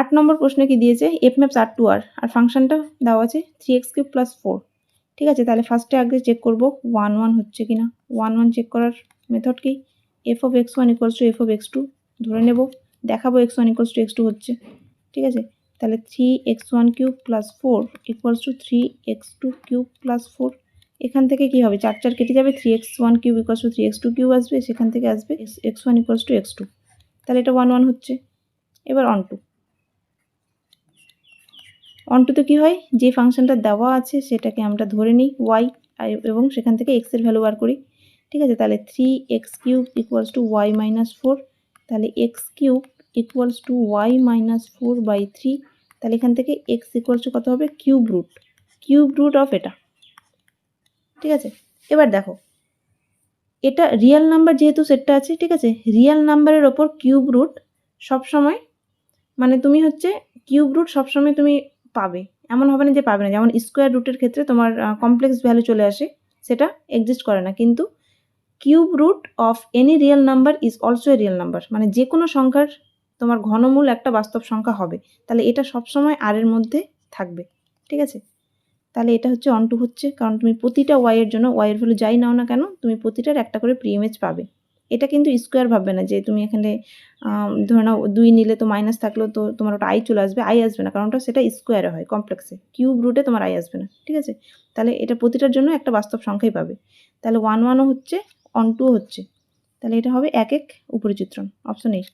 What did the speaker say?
আট নম্বর প্রশ্নে কি দিয়েছে? F maps R to R আর ফাংশনটা দেওয়া আছে three X cube plus four ঠিক আছে, তাহলে ফার্স্টে আগে চেক করব ওয়ান ওয়ান হচ্ছে কি না ওয়ান ওয়ান চেক করার মেথড কি? F of X one equals to F of X two ধরে নেব। দেখাবো X one equals to X two হচ্ছে। ঠিক আছে, তাহলে three X one cube plus four equals to three X two cube plus four এখান থেকে কি হবে? চার চার কেটে যাবে। Three X one cube equals to three X two cube আসবে। সেখান থেকে আসবে X one equals to x two তাহলে এটা ওয়ান ওয়ান হচ্ছে। এবার অন টু অন টুতে কী হয়, যে ফাংশনটা দেওয়া আছে সেটাকে আমরা ধরে নিই ওয়াই এবং সেখান থেকে এক্সের ভ্যালু বার করি। ঠিক আছে? তাহলে three x cube equals to y minus four তাহলে x cube equals to y minus four by three তাহলে এখান থেকে এক্স ইকুয়ালস টু কত হবে? Cube root cube root of এটা। ঠিক আছে? এবার দেখো, এটা রিয়েল নাম্বার যেহেতু সেটটা আছে, ঠিক আছে? রিয়েল নাম্বারের ওপর কিউব রুট সবসময় মানে তুমি হচ্ছে কিউব রুট সবসময় তুমি পাবে। এমন হবে না যে পাবে না। যেমন স্কোয়ার রুটের ক্ষেত্রে তোমার কমপ্লেক্স ভ্যালু চলে আসে, সেটা এক্সিস্ট করে না। কিন্তু cube root of any real number is also a real number মানে যে কোনো সংখ্যার তোমার ঘনমূল একটা বাস্তব সংখ্যা হবে। তাহলে এটা সবসময় আর এর মধ্যে থাকবে। ঠিক আছে? তাহলে এটা হচ্ছে অন টু হচ্ছে। কারণ তুমি প্রতিটা ওয়াইয়ের জন্য ওয়াইয়ের ভ্যালু যাই নাও না কেন, তুমি প্রতিটার একটা করে প্রিইমেজ পাবে। এটা কিন্তু স্কোয়ার ভাববে না যে তুমি এখানে ধরে নাও দুই নিলে তো মাইনাস থাকলেও তো তোমার ওটা আই চলে আসবে আই আসবে না। কারণ ওটা সেটা স্কোয়ারে হয় কমপ্লেক্সে কিউব রুটে তোমার আই আসবে না, ঠিক আছে? তাহলে এটা প্রতিটার জন্য একটা বাস্তব সংখ্যাই পাবে। তাহলে ওয়ান ওয়ানও হচ্ছে অন টু হচ্ছে। তাহলে এটা হবে এক এক উপরিচিত্রণ অপশন এই